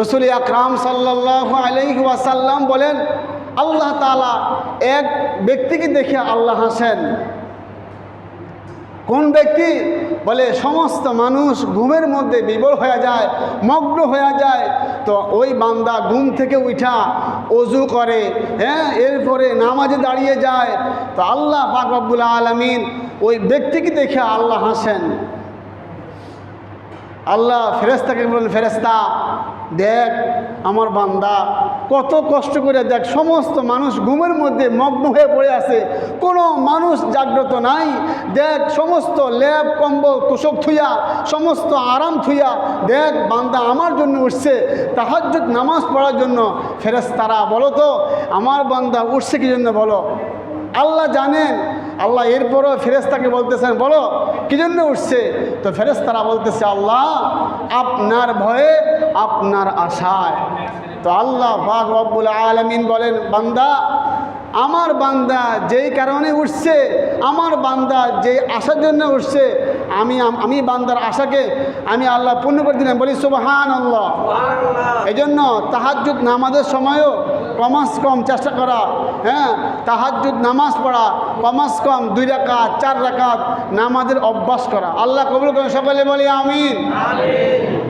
রসুল আকরাম সাল্লাহ আলহি ওয়াসাল্লাম বলেন, আল্লাহ তালা এক ব্যক্তিকে দেখে আল্লাহ হাসেন। কোন ব্যক্তি বলে, সমস্ত মানুষ ঘুমের মধ্যে বিবর হয়ে যায়, মগ্ন হয়ে যায়, তো ওই বান্দা ঘুম থেকে উঠা, অজু করে হ্যাঁ এরপরে নামাজে দাঁড়িয়ে যায়। তো আল্লাহ পাক রব্বুল আলমিন ওই ব্যক্তিকে দেখে আল্লাহ হাসেন। আল্লাহ ফেরেস্তাকে বলেন ফেরেস্তা দেখ আমার বান্দা, কত কষ্ট করে দেখ, সমস্ত মানুষ ঘুমের মধ্যে মগ্ন হয়ে পড়ে আছে, কোনো মানুষ জাগ্রত নাই, দেখ সমস্ত ল্যাব, কম্বল, তোষক থুইয়া সমস্ত আরাম থুইয়া দেখ বান্দা আমার জন্য উঠছে, তাহাজ্জুদ, নামাজ পড়ার জন্য। ফেরেস্তারা বলো তো, আমার বান্দা উঠছে কি জন্য বলো? আল্লাহ জানেন আল্লাহ এরপরও ফেরেস্তাকে বলতেছেন, বলো কী জন্য উঠছে? তো ফেরেস্তারা বলতেছে, আল্লাহ, আপনার ভয়ে, আপনার আশায়। তো আল্লাহ ফাক রব্বুল আলমিন বলেন, বান্দা আমার বান্দা যেই কারণে উঠছে আমার বান্দা যেই আশার জন্য উঠছে আমি আমি বান্দার আশাকে আমি আল্লাহ পূর্ণ করে দিলাম। বলি সুবাহান আল্লাহ এই জন্য তাহাজুদ নামাজের সময়ও কমাস কম চেষ্টা করা হ্যাঁ? তাহাজুদ নামাজ পড়া কমাস কম দুই রাকাত চার রাকাত নামাজের অভ্যাস করা। আল্লাহ কবুল করে সকলে বলি আমিন।